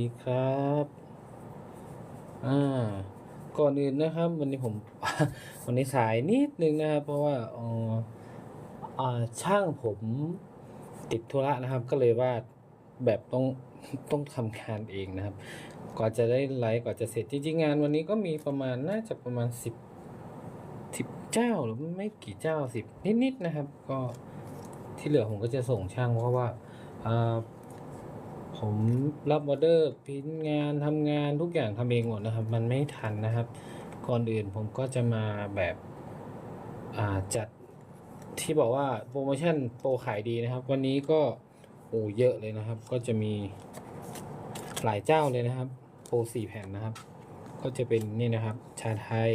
ดีครับ อ่า ก่อนอื่นนะครับ วันนี้ผมวันนี้สายนิดนึงนะครับ เพราะว่าอ่ออ่าช่างผมติดธุระนะครับ ก็เลยว่าแบบต้องต้องทำงานเองนะครับ กว่าจะได้ไลฟ์กว่าจะเสร็จจริงๆงานวันนี้ก็มีประมาณน่าจะประมาณสิบสิบเจ้าหรือไม่กี่เจ้าสิบนิดๆนะครับ ก็ที่เหลือผมก็จะส่งช่างเพราะว่าอ่า ผมรับออเดอร์พิมพ์งานทำงานทุกอย่างทำเองหมดนะครับ มันไม่ทันนะครับ ก่อนอื่นผมก็จะมาแบบอ่าจัดที่บอกว่าโปรโมชั่นโปรขายดีนะครับ วันนี้ก็โอ้เยอะเลยนะครับ ก็จะมีหลายเจ้าเลยนะครับ โปรสี่แผ่นนะครับ ก็จะเป็นนี่นะครับ ชาไทย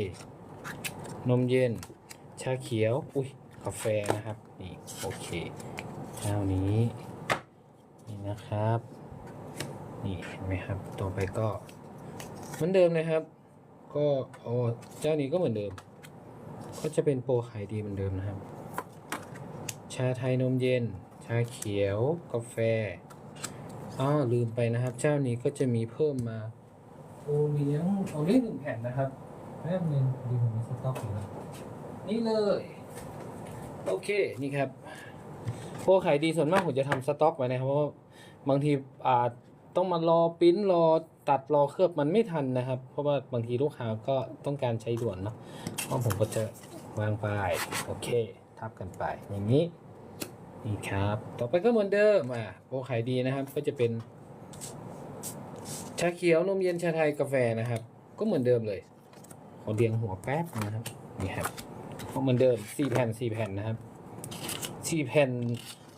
นมเย็น ชาเขียว อุ้ยกาแฟนะครับ นี่ โอเคเจ้านี้นี่นะครับ นี่เห็นไหมครับ ต่อไปก็เหมือนเดิมนะครับ ก็โอ้เจ้านี้ก็เหมือนเดิม ก็จะเป็นโปรขายดีเหมือนเดิมนะครับ ชาไทยนมเย็น ชาเขียว กาแฟอ้าวลืมไปนะครับ เจ้านี้ก็จะมีเพิ่มมาโอเลี้ยงโอเลี้ยงหนึ่งแผ่นนะครับแป๊บนึงดีผมมีสต็อกอยู่นะนี่เลย โอเคนี่ครับโปรขายดีส่วนมากผมจะทำสต็อกไว้นะครับเพราะว่าบางทีอาจ ต้องมารอปริ้นรอตัดรอเคลือบมันไม่ทันนะครับ เพราะว่าบางทีลูกค้าก็ต้องการใช้ด่วนเนาะเพราะผมก็จะวางไปโอเค ทับกันไป อย่างนี้นี่ครับ ต่อไปก็เหมือนเดิมอะโปรขายดีนะครับ ก็จะเป็น ชาเขียวนมเย็นชาไทยกาแฟนะครับ ก็เหมือนเดิมเลยขอเรียงหัวแป๊บนะครับนี่ครับก็เหมือนเดิมสี่แผ่นสี่แผ่นนะครับสี่แผ่น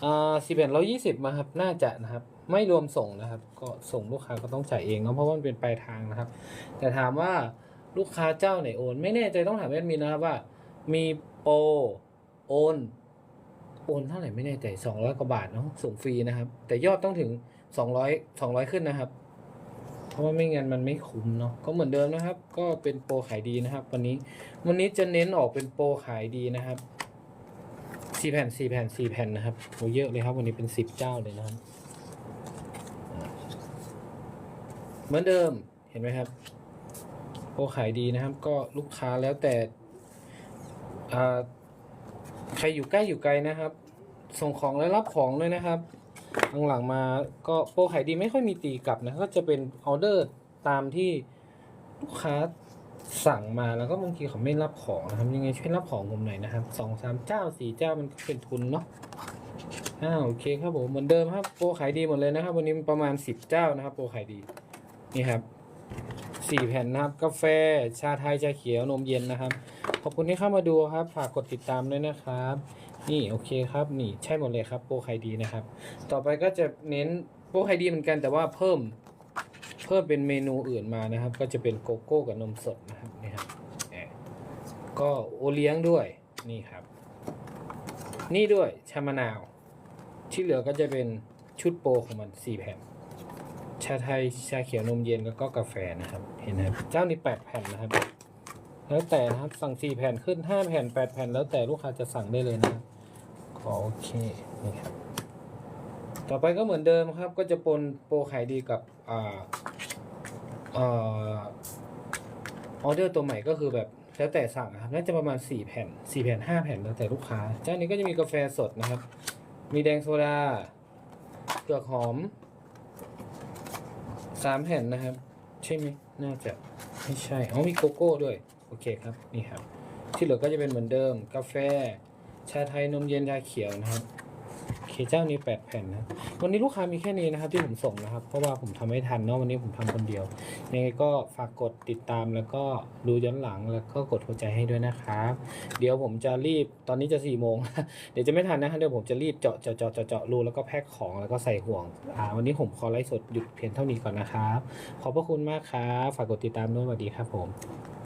อ่าสี่แผ่นร้อยี่สิบมาครับ น่าจะนะครับ ไม่รวมส่งนะครับ ก็ส่งลูกค้าก็ต้องจ่ายเองเนาะเพราะว่ามันเป็นปลายทางนะครับ แต่ถามว่าลูกค้าเจ้าไหนโอน ไม่แน่ใจต้องถามแอดมินนะครับว่า มีโปรโอนโอนเท่าไหร่ไม่แน่ใจสองร้อยกว่าบาทเนาะส่งฟรีนะครับ แต่ยอดต้องถึงสองร้อยสองร้อยขึ้นนะครับ เพราะว่าไม่งั้นมันไม่คุ้มเนาะก็เหมือนเดิมนะครับ ก็เป็นโปรขายดีนะครับ วันนี้วันนี้จะเน้นออกเป็นโปรขายดีนะครับ สี่แผ่นสี่แผ่นสี่แผ่นนะครับโหเยอะเลยครับวันนี้เป็นสิบเจ้าเลยนะครับ เหมือนเดิมเห็นไหมครับโปรขายดีนะครับ ก็ลูกค้าแล้วแต่ใครอยู่ใกล้อยู่ไกลนะครับ ส่งของและรับของด้วยนะครับหลังๆมาก็โปรขายดีไม่ค่อยมีตีกลับนะก็จะเป็นออเดอร์ตามที่ลูกค้า สั่งมาแล้วก็บางทีเขาไม่รับของนะครับยังไงช่วยรับของผมหน่อยนะครับสองสามเจ้าสี่เจ้ามันก็เป็นทุนเนาะอ้าวโอเคครับผมเหมือนเดิมครับโปรขายดีหมดเลยนะครับ วันนี้ประมาณสิบเจ้านะครับ โปรขายดีนี่ครับสี่แผ่นนะครับ กาแฟชาไทยชาเขียวนมเย็นนะครับ ขอบคุณที่เข้ามาดูครับฝากกดติดตามด้วยนะครับ นี่โอเคครับนี่ใช่หมดเลยครับโปรขายดีนะครับ ต่อไปก็จะเน้นโปรขายดีเหมือนกันแต่ว่าเพิ่ม เพิ่มเป็นเมนูอื่นมานะครับ ก็จะเป็นโกโก้กับนมสดนะครับนี่ครับแหมก็โอเลี้ยงด้วยนี่ครับ นี่ด้วยชามะนาว ที่เหลือก็จะเป็นชุดโปรของมันสี่แผ่นชาไทยชาเขียวนมเย็นแล้วก็กาแฟนะครับ เห็นนะครับเจ้านี้แปดแผ่นนะครับ แล้วแต่นะครับสั่งสี่แผ่นขึ้นห้าแผ่นแปดแผ่นแล้วแต่ลูกค้าจะสั่งได้เลยนะขอโอเคนี่ครับต่อไปก็เหมือนเดิมครับ ก็จะปนโปรขายดีกับอ่า อ่าออเดอร์ตัวใหม่ก็คือแบบแล้วแต่สั่งนะครับน่าจะประมาณ 4 แผ่น 4 แผ่น 5 แผ่นแล้วแต่ลูกค้า เจ้านี้ก็จะมีกาแฟสดนะครับ มีแดงโซดาเปลือกหอมสามแผ่นนะครับ ใช่ไหมน่าจะไม่ใช่อ๋อมีโกโก้ด้วย โอเคครับ นี่ครับ ที่เหลือก็จะเป็นเหมือนเดิม กาแฟ ชาไทยนมเย็นชาเขียวนะครับ เจ้านี้แปดแผ่นนะวันนี้ลูกค้ามีแค่นี้นะครับที่ผมส่งนะครับ เพราะว่าผมทำไม่ทันเนาะวันนี้ผมทำคนเดียวยังไงก็ฝากกดติดตามแล้วก็ดูย้อนหลังแล้วก็กดหัวใจให้ด้วยนะครับ เดี๋ยวผมจะรีบตอนนี้จะสี่โมงเดี๋ยวจะไม่ทันนะครับเดี๋ยวผมจะรีบเจาะเจาะเจาะเจาะเจาะรูแล้วก็แพ็คของแล้วก็ใส่ห่วงอ่าวันนี้ผมขอไลฟ์สดหยุดเพียงเท่านี้ก่อนนะครับ ขอบพระคุณมากครับฝากกดติดตามด้วยสวัสดีครับผม